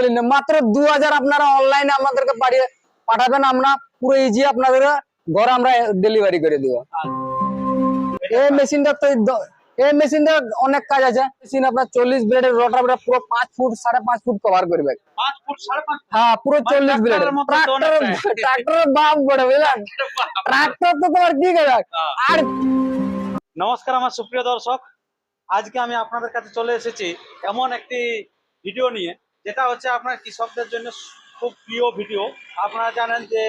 বলি না মাত্র দু হাজার আপনারা অনলাইনে আমাদেরকে পাঠিয়ে পাঠাবেন আমরা পুরো ইজি আপনাদের ঘরে আমরা ডেলিভারি করে দিব। এই মেশিনটা তো এই মেশিনটা অনেক কাজ আছে। মেশিন আপনার চল্লিশ ব্লেডের রোটার পুরো পাঁচ ফুট সাড়ে পাঁচ ফুট কভার করবে। ফুট। হ্যাঁ পুরো মানে চল্লিশ ব্লেড ট্রাক্টরের ট্রাক্টর ট্রাক্টরের বুঝলেন? তো তোমার কি হ্যাঁ। আর নমস্কার আমার সুপ্রিয় দর্শক। আজকে আমি আপনাদের কাছে চলে এসেছি এমন একটি ভিডিও নিয়ে। যেটা হচ্ছে আপনার কৃষকদের জন্য খুব প্রিয় ভিডিও। আপনারা জানেন যে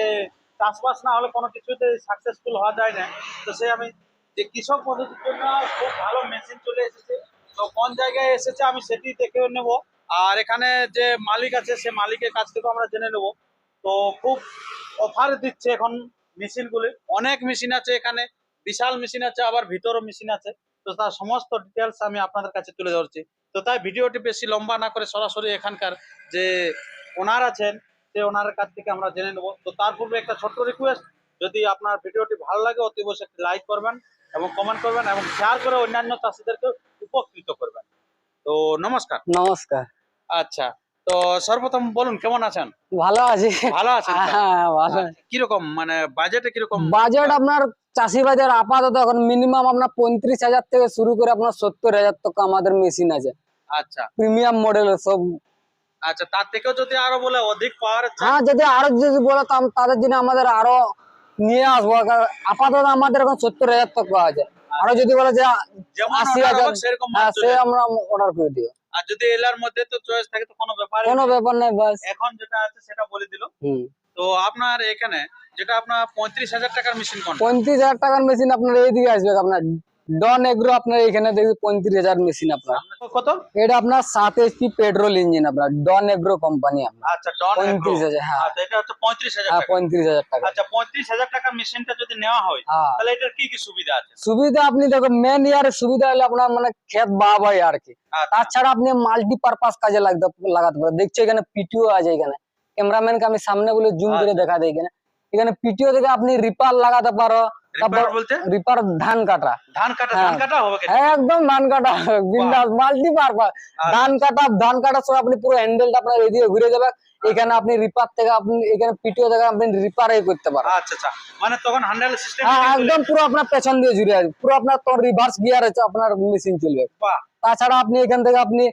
চাষবাস না হলে কোনো কিছুতে সাকসেসফুল হওয়া যায় না। তো সেই আমি যে কৃষক পদ্ধতির জন্য খুব ভালো মেশিন চলে এসেছে। তো কোন জায়গায় এসেছে আমি সেটি দেখে নেব। আর এখানে যে মালিক আছে, সে মালিকের কাছ থেকেও আমরা জেনে নেব। তো খুব অফার দিচ্ছে এখন মেশিনগুলি অনেক মেশিন আছে এখানে। বিশাল মেশিন আছে, আবার ভিতরও মেশিন আছে। তো তার সমস্ত ডিটেলস আমি আপনাদের কাছে তুলে ধরছি। তো তাই ভিডিওটি বেশি লম্বা না করে সরাসরি এখানকার যে ওনার আছেন সে ওনার কাছ থেকে আমরা জেনে নেব। তো তার পূর্বে একটা ছোট্ট রিকোয়েস্ট যদি আপনার ভিডিওটি ভালো লাগে অতি অবশ্যই একটি লাইক করবেন এবং কমেন্ট করবেন এবং শেয়ার করে অন্যান্য চাষিদেরকে উপকৃত করবেন। তো নমস্কার। নমস্কার। আচ্ছা তো সর্বপ্রথম বলুন কেমন আছেন? ভালো আছি। ভালো আছেন হ্যাঁ ভালো। কীরকম মানে বাজেটে কীরকম? বাজেট আপনার চাষি বাজার আপাতত এখন মিনিমাম আপনার পঁয়ত্রিশ হাজার থেকে শুরু করে আপনার সত্তর হাজার টাকা আমাদের মেশিন আছে। আচ্ছা। প্রিমিয়াম মডেলের সব। আচ্ছা তার থেকেও যদি আরও বলে অধিক পাওয়ার হ্যাঁ যদি আরও যদি বলে তো তাদের জন্য আমাদের আরও নিয়ে আসব। আপাতত আমাদের এখন সত্তর হাজার টাকা আছে আরও যদি বলে যে আশি হাজার সে আমরা অর্ডার করে দিও। আর যদি এলার মধ্যে তো চয়েস থাকে তো কোনো ব্যাপার কোনো ব্যাপার নেই বাস। এখন যেটা আছে সেটা বলে দিল। তো আপনার এখানে যেটা আপনার পঁয়ত্রিশ হাজার টাকার মেশিন পঁয়ত্রিশ হাজার টাকার মেশিন আপনার এইদিকে আসবে আপনার ডন এগ্রো আপনার এখানে দেখবি পঁয়ত্রিশ হাজার মেশিন আপনার। কত? এটা আপনার সাত এইচপি পেট্রোল ইঞ্জিন আপনার ডন এগ্রো কোম্পানি আচ্ছা পঁয়ত্রিশ হাজার হ্যাঁ। আচ্ছা পঁয়ত্রিশ হাজার হ্যাঁ টাকা। পঁয়ত্রিশ হাজার টাকা। আচ্ছা পঁয়ত্রিশ হাজার টাকার মেশিনটা যদি নেওয়া হয় হ্যাঁ। তাহলে এটার কি কি সুবিধা আছে? সুবিধা আপনি দেখো মেন ইয়ার সুবিধা হলো আপনার মানে ক্ষেত বাবা আর কি। আচ্ছা, তাছাড়া আপনি মাল্টিপারপাস কাজে লাগতে লাগাতে পারেন। দেখছ এখানে পিটিও আছে এখানে। ক্যামেরাম্যানকে আমি সামনে বলে জুম করে দেখা দিই এখানে। এখানে পিটিও থেকে আপনি রিপার লাগাতে পারো। রিপার ধান কাটা। ধান কাটা হ্যাঁ। ধান কাটা? হ্যাঁ, একদম ধান কাটা। বিন্দাস মাল্টিপারপাস ধান কাটা ধান কাটা সব আপনি পুরো হ্যান্ডেলটা আপনার এদিকে ঘুরে যাবে। এখানে আপনি রিপার থেকে আপনি এখানে পিটিও থেকে আপনি রিপারে করতে পারেন আচ্ছা আচ্ছা। মানে তখন হ্যান্ডেল সিস্টেম হ্যাঁ একদম পুরো আপনার পেছন দিয়ে জুড়ে আছে পুরো আপনার তো রিভার্স গিয়ার আছে আপনার মেশিন চলবে। তাছাড়া আপনি এখান থেকে আপনি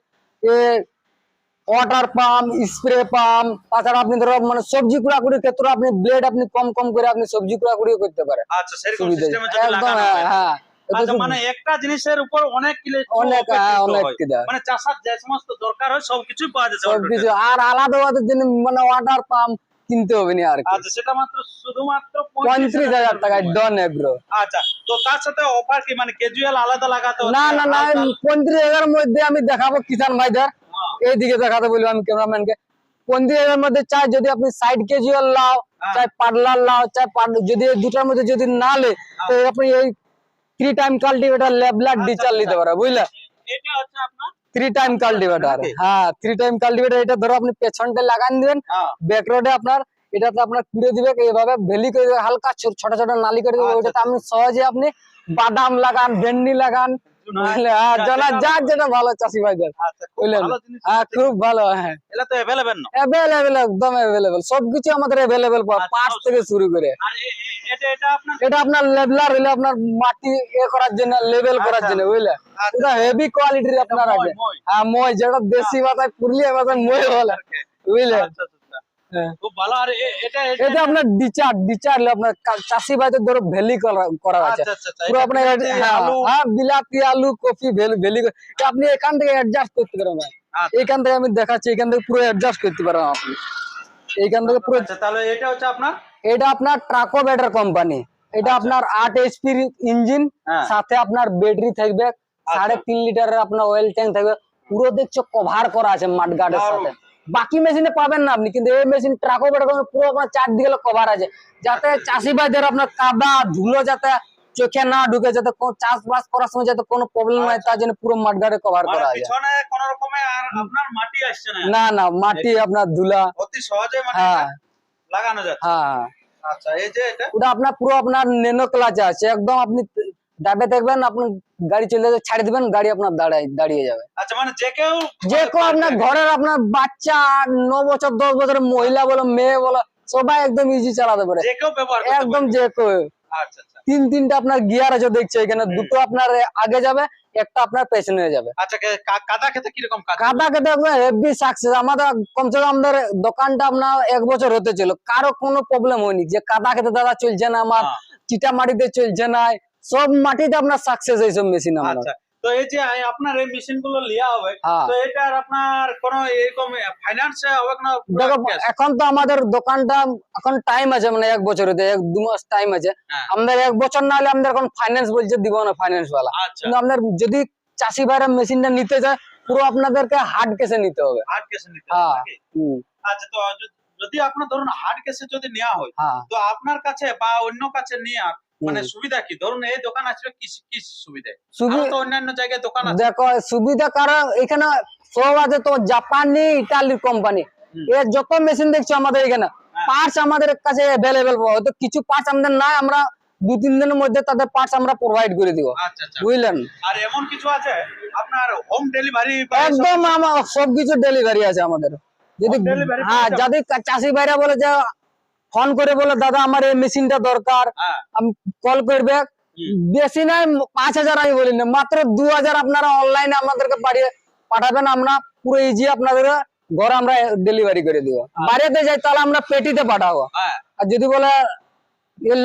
ওয়াটার পাম্প স্প্রে পাম্প তাছাড়া আপনি ধরো মানে সবজি কুড়াকুড়ির ক্ষেত্রে আপনি ব্লেড আপনি কম কম করে আপনি সবজি কুড়াকুড়িও করতে পারেন। আচ্ছা সেরকম সিস্টেমে যদি একদম হ্যাঁ হ্যাঁ আচ্ছা মানে একটা জিনিসের উপর অনেক অনেক হ্যাঁ অনেক মানে চাষার যে সমস্ত দরকার হয় সবকিছুই পাওয়া যাচ্ছে সবকিছু। আর আলাদা আলাদা জন্য মানে ওয়াটার পাম্প কিনতে হবে না আর আচ্ছা সেটা মাত্র শুধুমাত্র পঁয়ত্রিশ হাজার টাকায় ডন এগ্রো আচ্ছা তো তার সাথে অফার কি? মানে ক্যাজুয়াল আলাদা লাগাতে না না না পঁয়ত্রিশ হাজার মধ্যে আমি দেখাবো কিষান ভাইদের। হ্যাঁ, এইদিকে দেখাতে বলব আমি ক্যামেরাম্যানকে। হাজার মধ্যে চাই যদি আপনি সাইড কেজুয়াল লাও হ্যাঁ। চাই পার্লার লাও চাই যদি এই দুটার মধ্যে যদি না লে তো আপনি এই থ্রি টাইম কাল্টিভেটার লেবলার ডিচার নিতে পারে বুঝলে? এটা হচ্ছে আপনার থ্রি টাইম কাল্টিভেটার হ্যাঁ থ্রি টাইম কাল্টিভেটার এটা ধরো আপনি পেছনটা লাগান দিবেন হ্যাঁ। ব্যাক রোডে আপনার এটাতে আপনার কুড়ে দিবে এইভাবে ভেলি করে হালকা ছোট ছোট নালি করে দিবে আচ্ছা। ওইটাতে আপনি সহজে আপনি বাদাম লাগান ভেন্ডি লাগান বুঝলে? হ্যাঁ যা- জনা যেটা- যার যেটা ভালো চাষি ভাইদের। আচ্ছা বুঝলেন? হ্যাঁ খুব ভালো হ্যাঁ। এটা তো অ্যাভেলেবেল না। অ্যাভেলেবেল একদম অ্যাভেলেবেল সবকিছু আমাদের অ্যাভেলেবেল আচ্ছা, পাঁচ থেকে শুরু করে। আর এ- এ- এটা এটা আপনার লেভেলার হলে আপনার মাটি এ করার জন্য লেভেল করার আচ্ছা। জন্য বুঝলে? আচ্ছা, এটা হেভি কোয়ালিটির আপনার আছে মই। হ্যাঁ মই যেটা দেশি ভাষায় পুরুলিয়া ভাষায় মই বলে বুঝলে আচ্ছা, আচ্ছা, আচ্ছা। হ্যাঁ। খুব ভালো। আর এটা আপনার ডিচার ডিচার আপনার চাষি ভাইদের ধরো ভ্যালি করা করা আছে। আচ্ছা, আচ্ছা, আচ্ছা। পুরো আপনার বিলাতি, হ্যাঁ আলু, হ্যাঁ, বিলাতি আলু কফি ভ্যালি আপনি এখান থেকে অ্যাডজাস্ট করতে পারেন এখান থেকে আমি দেখাচ্ছি এখান থেকে পুরো অ্যাডজাস্ট করতে পারেন আপনি। এইখান থেকে পুরো তাহলে এটা হচ্ছে আপনার? এটা আপনার ট্রাকো ব্যাটার কোম্পানি এটা আপনার আট এইচপির ইঞ্জিন হ্যাঁ। সাথে আপনার ব্যাটারি থাকবে সাড়ে তিন লিটারের আপনার অয়েল ট্যাঙ্ক থাকবে। পুরো দেখছ কভার করা আছে মাঠগার্ডের দারুণ। সাথে। বাকি মেশিনে পাবেন না আপনি কিন্তু এই মেশিন ট্রাকো ব্যাটার পুরো আপনার চারদিকে কভার আছে। যাতে চাষি ভাইদের আপনার কাদা ধুলো যাতে চোখে না ঢুকে যাতে চাষবাস করার সময় যাতে কোনো প্রবলেম হয় তার জন্য পুরো মাঠগার্ডে কভার মানে করা আছে। কোন রকমে আর আপনার মাটি আসছে না। না না মাটি আপনার ধুলা। অতি সহজে হ্যাঁ। লাগানো যাচ্ছে। হ্যাঁ। আচ্ছা এই যে এটা? ওটা আপনার পুরো আপনার নেনো ক্লাচে আছে। একদম আপনি ডাবে দেখবেন আপনি গাড়ি চলে যাবে ছাড়ে দিবেন গাড়ি আপনার দাঁড়ায় দাঁড়িয়ে যাবে। আচ্ছা মানে যে কেউ যে কেউ আপনার ঘরের আপনার বাচ্চা ন বছর দশ বছরের মহিলা বলো মেয়ে বলো সবাই একদম ইজি চালাতে পারে। একদম যে কেউ। আচ্ছা আচ্ছা। তিন তিনটা আপনার গিয়ার আছে দেখছে এখানে দুটো আপনার আগে যাবে একটা আপনার পেছনে হয়ে যাবে। আচ্ছা কাদা খেতে কীরকম কাদা? হেভি সাকসেস আমাদের কমসে কম আমাদের দোকানটা আপনার এক বছর হতে ছিল। কারও কোনো প্রবলেম হয়নি। যে কাদা খেতে দাদা চলছে না আমার হ্যাঁ। চিটা মাটিতে চলছে না সব মাটিতে আপনার সাকসেস এইসব মেশিন আমরা। আচ্ছা তো এই যে আপনার এই মেশিনগুলো লিয়া হবে হ্যাঁ। তো এটার আপনার কোন এরকম ফাইন্যান্স হবে না? এখন তো আমাদের দোকানটা এখন টাইম আছে মানে এক এক দু মাস টাইম আছে। হ্যাঁ। আমাদের এক বছর না হলে আমাদের এখন ফাইন্যান্স বলছে দিব না ফাইন্যান্স ওয়ালা। আচ্ছা। কিন্তু আপনার যদি চাষি ভাইরা মেশিনটা নিতে যায় পুরো আপনাদেরকে হার্ড কেসে নিতে হবে। হার্ড কেসে নিতে হ্যাঁ। হবে আচ্ছা তো যদি- আপনার ধরুন হার্ড কেসে যদি নেওয়া হয় তো আপনার কাছে বা অন্য কাছে নেওয়ার মানে সুবিধা কি? ধরুন এই দোকান আসলে কি কি সুবিধা? তো অন্যান্য জায়গায় দোকান আছে। দেখো সুবিধা কারণ এখানে সব আছে তো জাপানি ইটালির কোম্পানি এর যত মেশিন দেখছ আমাদের এখানে হ্যাঁ। পার্টস আমাদের কাছে অ্যাভেলেবেল হয়তো কিছু পার্টস আমাদের নাই আমরা দু তিন দিনের মধ্যে তাদের পার্টস আমরা প্রোভাইড করে দিব। আচ্ছা আচ্ছা। বুঝলেন? আর এমন কিছু আছে? আপনার হোম ডেলিভারি একদম আমার সবকিছু ডেলিভারি আছে আমাদের। যদি হ্যাঁ যদি চাষি ভাইরা বলে যে ফোন করে বলে দাদা আমার এই মেশিনটা দরকার। হ্যাঁ। আমি কল করবে। বেশি নাই পাঁচ হাজার আমি বলি না মাত্র দু হাজার আপনারা অনলাইনে আমাদেরকে পাঠিয়ে পাঠাবেন। আমরা পুরো ইজি আপনাদের ঘরে আমরা ডেলিভারি করে দিব। বাইরেতে যাই তাহলে আমরা পেটিতে পাঠাবো। হ্যাঁ। আর যদি বলে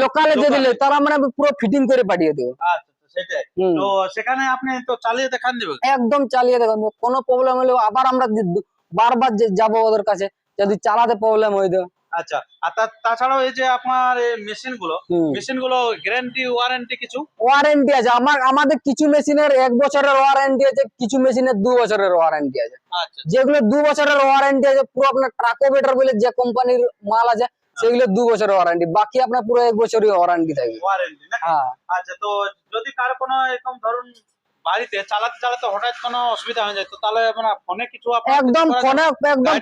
লোকালে যদি তাহলে আমরা পুরো ফিটিং করে পাঠিয়ে দেবো। আচ্ছা তো সেটাই। হুম। তো সেখানে আপনি তো চালিয়ে দেখান দেবেন? একদম চালিয়ে দেখুন কোনো প্রবলেম হলে আবার আমরা বারবার যাব ওদের কাছে। যদি চালাতে প্রবলেম হইতো আচ্ছা আর তাছাড়াও এই যে আপনার মেশিনগুলো মেশিনগুলো গ্যারান্টি ওয়ারেন্টি কিছু? ওয়ারেন্টি আছে। আমার আমাদের কিছু মেশিনের এক বছরের ওয়ারেন্টি আছে কিছু মেশিনের দু বছরের ওয়ারেন্টি আছে। আচ্ছা। যেগুলো দু বছরের ওয়ারেন্টি আছে পুরো আপনার ট্রাকোবেটার বলে যে কোম্পানির মাল আছে সেগুলো দু বছরের ওয়ারেন্টি বাকি আপনার পুরো এক বছরই ওয়ারেন্টি থাকবে ওয়ারেন্টি হ্যাঁ। আচ্ছা তো যদি কার কোনো এরকম ধরুন বাড়িতে চালাতে চালাতে হঠাৎ কোনো অসুবিধা হয়ে যায় তো তাহলে ফোনে কিছু আপনার একদম ফোনে একদম?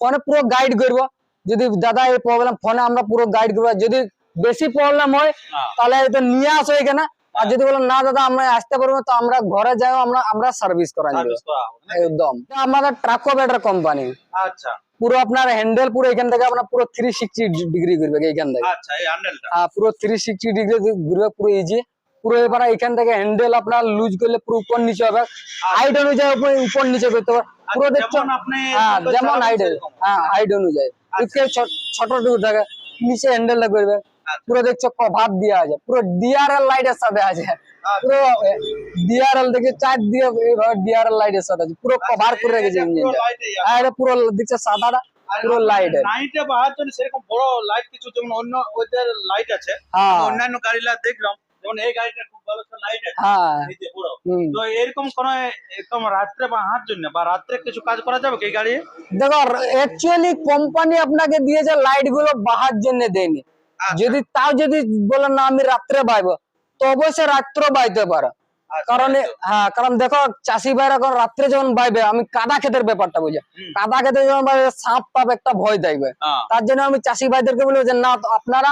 ফোনে পুরো গাইড করব। যদি দাদা এই প্রবলেম ফোনে আমরা পুরো গাইড করব যদি বেশি প্রবলেম হয় হ্যাঁ। তাহলে তো নিয়ে আসো এখানে। আর যদি বলেন না দাদা আমরা আসতে পারব তো আমরা ঘরে যাই আমরা আমরা সার্ভিস করা? একদম। আমাদের ট্রাকোবেটার কোম্পানি আচ্ছা। পুরো আপনার হ্যান্ডেল পুরো এখান থেকে আপনার পুরো থ্রি সিক্সটি ডিগ্রি ঘুরবে এইখান থেকে। আচ্ছা হ্যাঁ পুরো থ্রি সিক্সটি ডিগ্রি ঘুরবে পুরো ইজি পুরো এবার এখান থেকে হ্যান্ডেল আপনার লুজ করলে পুরো উপর নিচে হবে। হাইট অনুযায়ী উপর নিচে করতে হবে। পুরো দেখছ? যেমন আপনি হ্যাঁ যেমন হাইট হ্যাঁ হাইট অনুযায়ী। আচ্ছা। ছোট টুকু থাকে। নিচে হ্যান্ডেলটা করবে। আচ্ছা। পুরো দেখছ দেওয়া আছে। পুরো ডিআরএল লাইটের সাথে আছে। আচ্ছা। পুরো ডিআরএল দেখে চার দিয়ে এইভাবে ডিআরএল লাইটের সাথে আছে। পুরো কভার করে রেখেছে ইঞ্জিনটা। আর এটা পুরো দেখছ সাদাটা পুরো নাইটে বাহার জন্য সেরকম বড় লাইট কিছু যেমন অন্য ওদের লাইট আছে হ্যাঁ। অন্যান্য গাড়িলা দেখলাম যেমন এই গাড়িটা খুব ভালো লাইট আছে। হ্যাঁ। তো এরকম কোন এরকম রাত্রে বাহার জন্য বা রাত্রে কিছু কাজ করা যাবে কি গাড়ি? দেখো অ্যাকচুয়ালি কোম্পানি আপনাকে দিয়েছে লাইটগুলো বাহার জন্য দেয়নি। আচ্ছা। যদি তাও যদি বলেন না আমি রাত্রে বাইবো তো অবশ্যই রাত্র বাইতে পারো। আচ্ছা, কারণ হ্যাঁ কারণ দেখো চাষি ভাইরা এখন রাত্রে যখন বাইবে আমি কাদা ক্ষেতের ব্যাপারটা বুঝে। কাদা খেতে যখন বাইবে সাপ টাপ একটা ভয় থাকবে। হ্যাঁ, তার জন্য আমি চাষি ভাইদেরকে বলব যে না আপনারা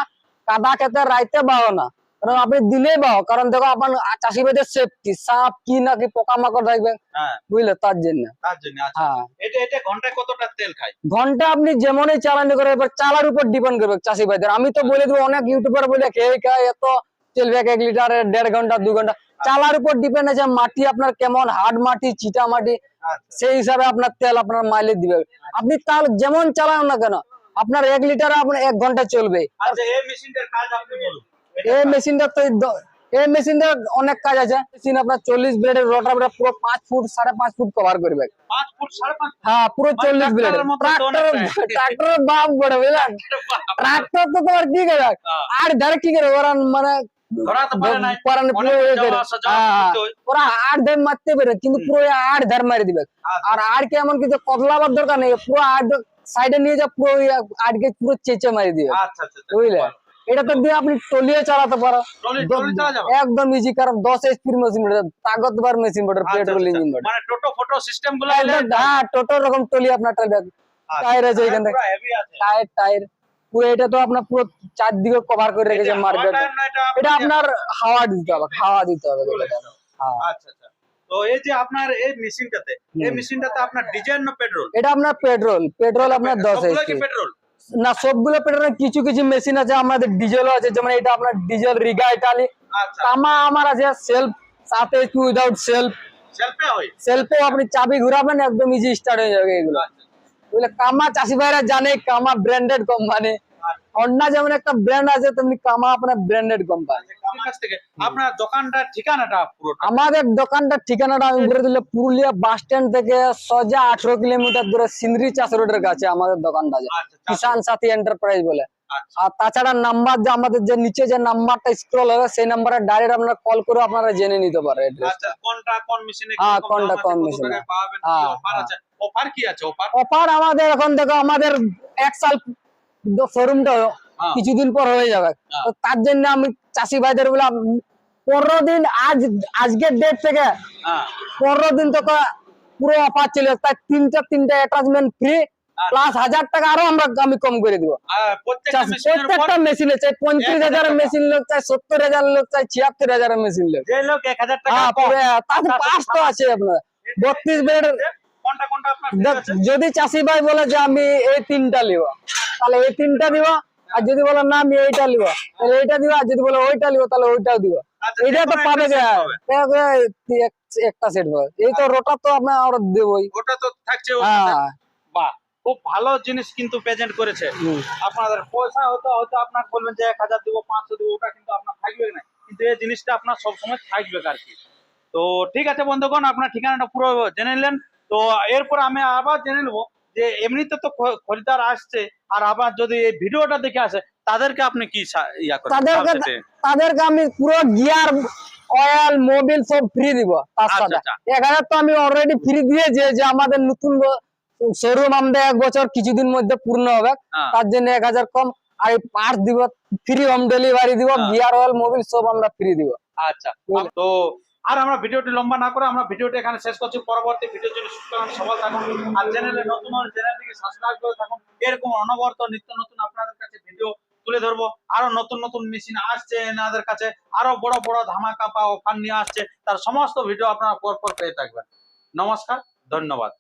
কাদা খেতে রাইতে বাও না। কারণ আপনি দিলে বাও কারণ দেখো আপনার চাষি ভাইদের সেফটি সাপ কি না কি পোকামাকড় থাকবে হ্যাঁ। বুঝলে? তার জন্য। তার জন্য আচ্ছা। হ্যাঁ। এটা এটা ঘন্টায় কতটা তেল খায়? ঘণ্টা আপনি যেমনই চালানি করে এবার চালার উপর ডিপেন্ড করবে চাষি ভাইদের। আমি তো বলে দেবো অনেক ইউটিউবার বলে খেয়ে খায় এত চলবে এক লিটারে দেড় ঘণ্টা দু ঘণ্টা। চালার উপর ডিপেন্ড আছে মাটি আপনার কেমন হার্ড মাটি চিটা মাটি আচ্ছা। সেই হিসাবে আপনার তেল আপনার মাইলেজ দিবে। আপনি তাহলে যেমন চালান না কেন আপনার এক লিটারে আপনার এক ঘণ্টা চলবে। আচ্ছা এই মেশিনটার কাজ আপনি বলুন। এই মেশিনটা তো এই মেশিনটা অনেক কাজ আছে। মেশিন আপনার চল্লিশ ব্লেডের রোটার পুরো পাঁচ ফুট সাড়ে পাঁচ ফুট কভার করবে। ফুট হ্যাঁ পুরো মানে চল্লিশ ব্লেড। ট্রাক্টরের বাপ বড় বুঝলেন? ট্রাক্টর তো তোমার কি করে? হ্যাঁ। আর ধারে কি করে ওরা মানে হ্যাঁ, আট ধার মারতে পারে কিন্তু পুরো আট ধার মারি দিবে। আর আর কে এমন কিছু কদলাবার দরকার নেই পুরো আট সাইডে নিয়ে যা পুরো আটকে পুরো চেঁচে মারি দিবে। আচ্ছা আচ্ছা আচ্ছা, বুঝলে? খুব ভালো। এটা তো দিয়ে আপনি টলিয়ে চালাতে পারো? একদম ইজি কারণ দশ এইচপির মেশিন তাগতবার মেশিন বটে পেট্রোল ইঞ্জিন বটে মানে টোটো ফটো সিস্টেমগুলো হ্যাঁ টোটো রকম টলি আপনার টায়ার আচ্ছা, টায়ার আছে এখান থেকে। টায়ার টায়ার পুরো এটা তো আপনার পুরো চারদিকে কভার করে রেখেছে মার্কেট এটা আপনার হাওয়া দিতে হবে হাওয়া দিতে হবে। হ্যাঁ। আচ্ছা আচ্ছা। তো এই যে আপনার এই মেশিনটাতে এই মেশিনটাতে আপনার ডিজেল না পেট্রোল এটা আপনার পেট্রোল পেট্রোল আপনার দশ সবগুলো কি এইচপি পেট্রোল না সবগুলো পেট্রোল কিছু কিছু মেশিন আছে আমাদের ডিজেলও আছে যেমন এটা আপনার ডিজেল রিগা ইটালি তামা কামা আমার আছে সেলফ সাথে উইদাউট সেলফ সেলফে আপনি চাবি ঘুরাবেন একদম ইজি স্টার্ট হয়ে যাবে এগুলো। আচ্ছা। কামা চাষি ভাইরা জানে কামা ব্র্যান্ডেড কোম্পানি হন্ডা যেমন একটা ব্র্যান্ড আছে তেমনি কামা আপনার ব্র্যান্ডেড কোম্পানি আপনার দোকানটার ঠিকানাটা আমাদের দোকানটার ঠিকানাটা আমি বলে দিলে পুরুলিয়া বাস স্ট্যান্ড থেকে সোজা আঠারো কিলোমিটার দূরে সিন্দ্রি চাষ রোডের কাছে আমাদের দোকানটা আছে। আচ্ছা কিষান সাথী এন্টারপ্রাইজ বলে। আচ্ছা। আর তাছাড়া নাম্বার যে আমাদের যে নিচে যে নাম্বারটা স্ক্রল হবে সেই নাম্বারে ডাইরেক্ট আপনারা কল করে আপনারা জেনে নিতে আচ্ছা কোনটা কোন মেশিনে হ্যাঁ, কোনটা কোন হ্যাঁ, অফার হ্যাঁ। আছে? অফার কি আছে অফার অফার আমাদের এখন দেখো আমাদের এক সাল শোরুমটা হ্যাঁ। কিছুদিন পর হয়ে যাবে। হ্যাঁ। তো তার জন্য আমি চাষি ভাইদের বলে পনেরো দিন আজ আজকের ডেট থেকে হ্যাঁ। পনেরো দিন তো পুরো অফার ছিল তাই তিনটা তিনটা অ্যাটাচমেন্ট ফ্রি আচ্ছা। প্লাস হাজার টাকা আরও আমরা আমি কম করে দিব। প্রত্যেকটা মেশিনে চাই পঁয়ত্রিশ হাজার মেশিন লোক চাই সত্তর হাজার লোক চাই ছিয়াত্তর হাজারের মেশিন লোক। হাজার তাতে তার পাঁচ তো আছে আপনার। বত্রিশ বেড? যদি চাষি ভাই বলে যে আমি এই তিনটা লিব তাহলে এই তিনটা দিব আর যদি বলে না আমি এইটা লিব। তাহলে এইটা দিব আর যদি বলে ওইটা লিব তাহলে ওইটাও দিব। আচ্ছা, এইটা তো পাবে একটা সেট পাবে এই তো রোটার তো আপনার আমরা দেবই। ওটা তো থাকছে হ্যাঁ। বাহ খুব ভালো জিনিস কিন্তু প্রেজেন্ট করেছে। আপনাদের পয়সা হয়তো হয়তো আপনার বলবেন যে এক হাজার দেবো পাঁচশো দেবো ওটা কিন্তু আপনার থাকবে না। কিন্তু এই জিনিসটা আপনার সবসময় থাকবে আর কি। তো ঠিক আছে বন্ধুগণ আপনার ঠিকানাটা পুরো জেনে নিলেন। তো এরপর আমি আবার জেনে নেব যে এমনিতে তো খ- খরিদ্দার আসছে আর আবার যদি এই ভিডিওটা দেখে আসে তাদেরকে আপনি কি ইয়া করেন তাদেরকে তাদেরকে আমি পুরো গিয়ার অয়েল মোবিল সব ফ্রি দিব তার আচ্ছা, আচ্ছা। হাজার তো আমি অলরেডি ফ্রি দিয়েছি যে আমাদের নতুন শোরুম আমাদের এক বছর কিছুদিন মধ্যে পূর্ণ হবে হ্যাঁ। তার জন্য এক হাজার কম আর এই পার্ট দিব ফ্রি হোম ডেলিভারি দিব। গিয়ার অয়েল মোবিল সব আমরা ফ্রি দিব আচ্ছা তো আর আমরা ভিডিওটি লম্বা না করে আমরা ভিডিওটি এখানে শেষ করছি। পরবর্তী ভিডিওর জন্য সুস্থ থাকুন, সবল থাকুন। আর চ্যানেলে নতুন চ্যানেলটিকে সাবস্ক্রাইব করে থাকুন। এরকম অনবরত নিত্য নতুন আপনাদের কাছে ভিডিও তুলে ধরবো। আরও নতুন নতুন মেশিন আসছে এনাদের কাছে। আরও বড় বড় ধামাকা বা অফার নিয়ে আসছে। তার সমস্ত ভিডিও আপনারা পর পর পেয়ে থাকবেন। নমস্কার ধন্যবাদ।